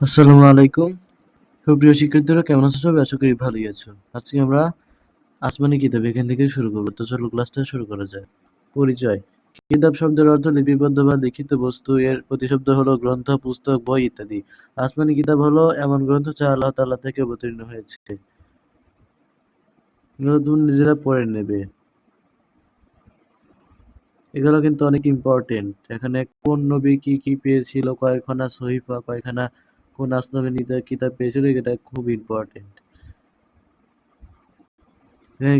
আসসালামু আলাইকুম। সুপ্রিয় শিক্ষার্থীরা, কেমন আছো সবাই? আশা করি ভালোই আছো। আজকে আমরা আসমানি কিতাব এখান থেকে শুরু করব। তো চলো ক্লাসটা শুরু করা যায় পরিচয়। কিতাব শব্দের অর্থ লিপিবদ্ধ বা লিখিত বস্তু। এর প্রতিশব্দ হলো গ্রন্থ, পুস্তক, বই ইত্যাদি। আসমানি কিতাব হলো এমন গ্রন্থ যা আল্লাহ তাআলা থেকে অবতীর্ণ হয়েছে। তুমি নিজেরা পড়ে নেবে। এগুলো কিন্তু অনেক ইম্পর্টেন্ট এখানে কোন নবী কি কি পেয়েছিল, কয়খানা সহিফা, কয়খানা কোন আসমানি নিতে কিতাব পেয়েছিল, এটা খুব ইম্পর্টেন্ট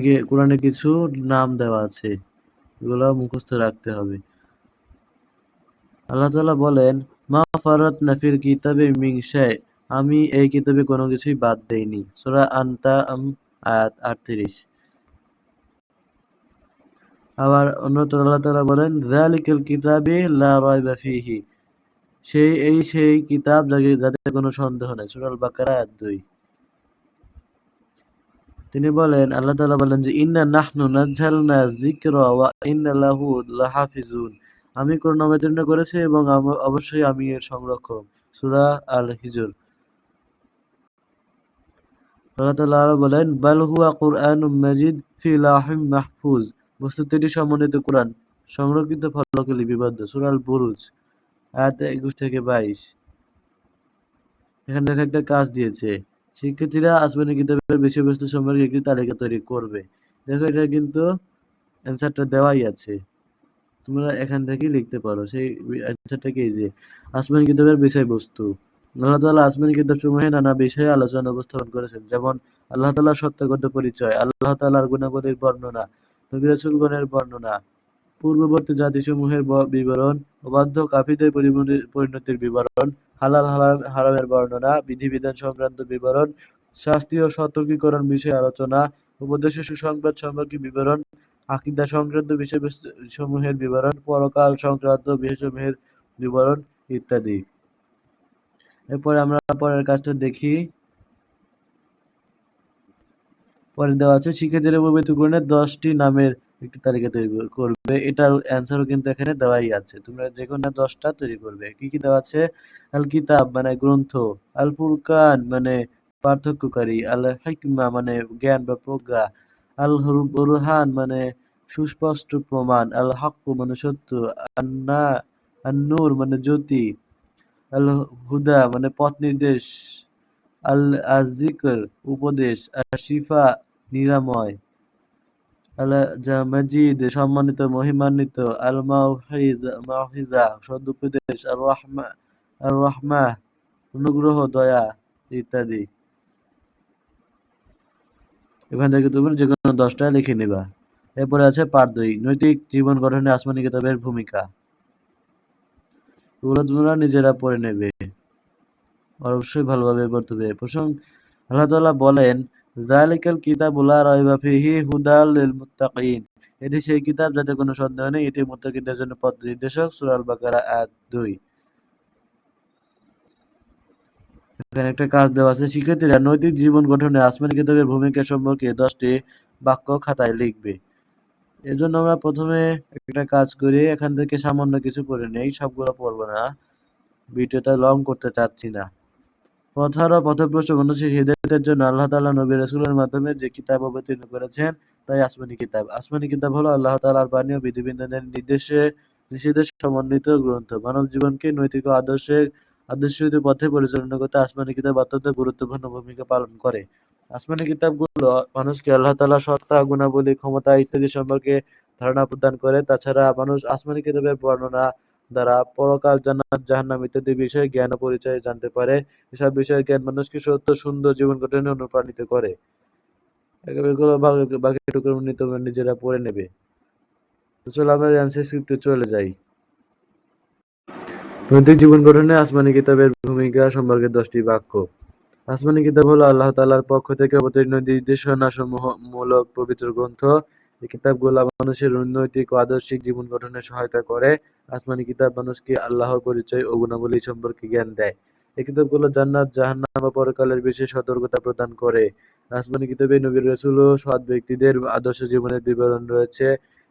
গিয়ে কোরআনে কিছু নাম দেওয়া আছে, এগুলো মুখস্থ রাখতে হবে। আল্লাহ তাআলা বলেন, মা ফারাত নাফির কিতাবে মিং শাই। আমি এই কিতাবে কোনো কিছুই বাদ দেইনি। সোরা আনতা আয়াত 38 আবার অন্যত্র আল্লাহ তাআলা বলেন, যালিকাল কিতাবে লা রাইবা ফিহি। সেই, এই সেই কিতাব যাতে কোনো সন্দেহ নেই। সূরা আল বাকারা আয়াত 2 তিনি বলেন, আল্লাহ তালা বলেন যে, ইন্না নাহনু নাজ্জালনা যিকরা ওয়া ইন্না লাহু লাহাফিজুন। আমি কোরআন অবতীর্ণ করেছি এবং অবশ্যই আমি এর সংরক্ষক। সূরা আল হিজর আল্লাহ তাআলা আরও বলেন, বাল হুয়া কুরআনুম মাজিদ ফি লাহিম মাহফুজ। বস্তুত এটি সমন্বিত কোরআন। সংরক্ষিত ফলকে লিপিবদ্ধ। সূরা আল বুরুজ আয়াত 21 থেকে 22 এখানে দেখো একটা কাজ দিয়েছে। শিক্ষার্থীরা কিতাবের বিষয়বস্তু সম্পর্কে একটি তালিকা তৈরি করবে। দেখো এটা কিন্তু অ্যান্সারটা দেওয়াই আছে। তোমরা এখান থেকেই লিখতে পারো। সেই অ্যান্সারটাকে এই যে কিতাবের বিষয়বস্তু। আল্লাহ আসমানি কিতাব সমূহে নানা বিষয়ে আলোচনা উপস্থাপন করেছেন। যেমন, আল্লাহ তাআলার সত্যগত পরিচয়, আল্লাহ তালার গুণাবলীর বর্ণনা, নবী বর্ণনা পূর্ববর্তী জাতিসমূহের বিবরণ, অবাধ্য কাফিরদের পরিণতির বিবরণ, হালাল হারাম হারামের বর্ণনা, বিধিবিধান সংক্রান্ত বিবরণ, শাস্তি ও সতর্কীকরণ বিষয়ে আলোচনা উপদেশ ও সুসংবাদ সম্পর্কে বিবরণ, আকিদা সংক্রান্ত বিষয়বস্তু সমূহের বিবরণ, পরকাল সংক্রান্ত বিষয়সমূহের বিবরণ ইত্যাদি। এরপরে আমরা পরের কাজটা দেখি। পরে দেওয়া আছে শিক্ষার্থীরা পবিত্র দশটি নামের একটি তালিকা তৈরি করবে। এটার অ্যান্সারও কিন্তু এখানে দেওয়াই আছে। তোমরা যে কোনো দশটা তৈরি করবে। কি কি দেওয়া আছে? আল কিতাব মানে গ্রন্থ আল ফুরকান মানে পার্থক্যকারী আল হিকমা মানে জ্ঞান বা প্রজ্ঞা আল বুরহান মানে সুস্পষ্ট প্রমাণ আল হাক্কু মানে সত্য, আন্না, আন্নুর মানে জ্যোতি আল হুদা মানে পথ নির্দেশ আল আজিকর উপদেশ আর শিফা নিরাময়। সম্মানিত, মহিমান্বিত আল মাউহিজা মাউহিজা সদুপদেশ রহমা রহমা অনুগ্রহ, দয়া ইত্যাদি। এখান থেকে তুমি যে কোনো দশটা লিখে নিবা। এরপরে আছে পার্ট দুই, নৈতিক জীবন গঠনে আসমানি কিতাবের ভূমিকা। তোমরা নিজেরা পড়ে নেবে। অবশ্যই ভালোভাবে পড়তে হবে। প্রসঙ্গ আল্লাহ তাআলা বলেন লা রাইবা ফিহি হুদাল লিল মুত্তাকিন এটি সেই কিতাব যাতে কোনো সন্দেহ নেই, এটি মুত্তাকিনদের জন্য পথ নির্দেশক সূরা আল বাকারা আয়াত 2 এখানে একটা কাজ দেওয়া আছে, শিক্ষার্থীরা নৈতিক জীবন গঠনে আসমানি কিতাবের ভূমিকা সম্পর্কে দশটি বাক্য খাতায় লিখবে। এর জন্য আমরা প্রথমে একটা কাজ করি, এখান থেকে সামান্য কিছু পড়ে নেই, সবগুলো পড়ব না। ভিডিওটা লং করতে চাচ্ছি না। পথহার ও পথভ্রষ্ট মানুষের হৃদয়তের জন্য আল্লাহ তাআলা নবী রাসূলের মাধ্যমে যে কিতাব অবতীর্ণ করেছেন, তাই আসমানি কিতাব। আসমানি কিতাব হলো আল্লাহ তাআলার বাণী ও বিধিবিধানের নির্দেশে নিষেধের সমন্বিত গ্রন্থ। মানব জীবনকে নৈতিক ও আদর্শের আদর্শিত পথে পরিচালনা করতে আসমানি কিতাব অত্যন্ত গুরুত্বপূর্ণ ভূমিকা পালন করে। আসমানি কিতাবগুলো মানুষকে আল্লাহ তালা সত্তা, গুণাবলী, ক্ষমতা ইত্যাদি সম্পর্কে ধারণা প্রদান করে। তাছাড়া মানুষ আসমানি কিতাবের বর্ণনা দ্বারা পরকাল জান্নাত, জাহান্নাম ইত্যাদি বিষয়ে জ্ঞান ও পরিচয় জানতে পারে। এসব বিষয়ের জ্ঞান মানুষকে সত্য, সুন্দর জীবন গঠনে অনুপ্রাণিত করে। এগুলো বাকি- বাকিটুকু নিজেরা পড়ে নেবে। চলো আমরা চলে যাই। নৈতিক জীবন গঠনে আসমানি কিতাবের ভূমিকা সম্পর্কে দশটি বাক্য। আসমানি কিতাব হলো আল্লাহ তাআলার পক্ষ থেকে অবতীর্ণ নির্দেশনা সমূহ মূলক পবিত্র গ্রন্থ। এই কিতাবগুলো মানুষের নৈতিক ও আদর্শিক জীবন গঠনে সহায়তা করে, আসমানি কিতাব মানুষকে আল্লাহর পরিচয় ও গুণাবলী সম্পর্কে জ্ঞান দেয়। এই কিতাবগুলো জান্নাত, জাহান্নাম ও পরকালের বিষয়ে সতর্কতা প্রদান করে। আসমানি কিতাবে নবী রাসূল ও সৎ ব্যক্তিদের আদর্শ জীবনের বিবরণ রয়েছে।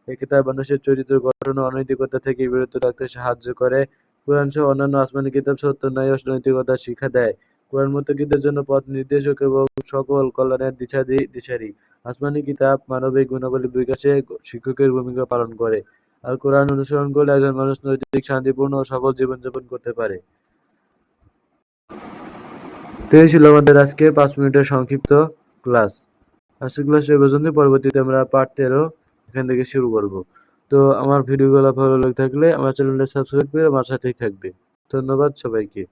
এই কিতাব মানুষের চরিত্র গঠন ও অনৈতিকতা থেকে বিরত রাখতে সাহায্য করে। কোরআন সহ অন্যান্য আসমানি কিতাব সত্য, ন্যায় ও নৈতিকতার শিক্ষা দেয়। কোরআন মুত্তাকিদের জন্য পথ নির্দেশক এবং সকল কল্যাণের দিশারি। আসমানি কিতাব মানবিক গুণাবলী বিকাশে শিক্ষকের ভূমিকা পালন করে। আর কোরআন অনুসরণ করলে একজন মানুষ নৈতিক, শান্তিপূর্ণ ও সফল জীবনযাপন করতে পারে। ছিল আমাদের আজকে পাঁচ মিনিটের সংক্ষিপ্ত ক্লাস। আজকের ক্লাস এ পর্যন্ত, পরবর্তীতে আমরা পার্ট তেরো এখান থেকে শুরু করব। তো আমার ভিডিওগুলো ভালো লাগে থাকলে আমার চ্যানেলটা সাবস্ক্রাইব করে আমার সাথেই থাকবে। ধন্যবাদ সবাইকে।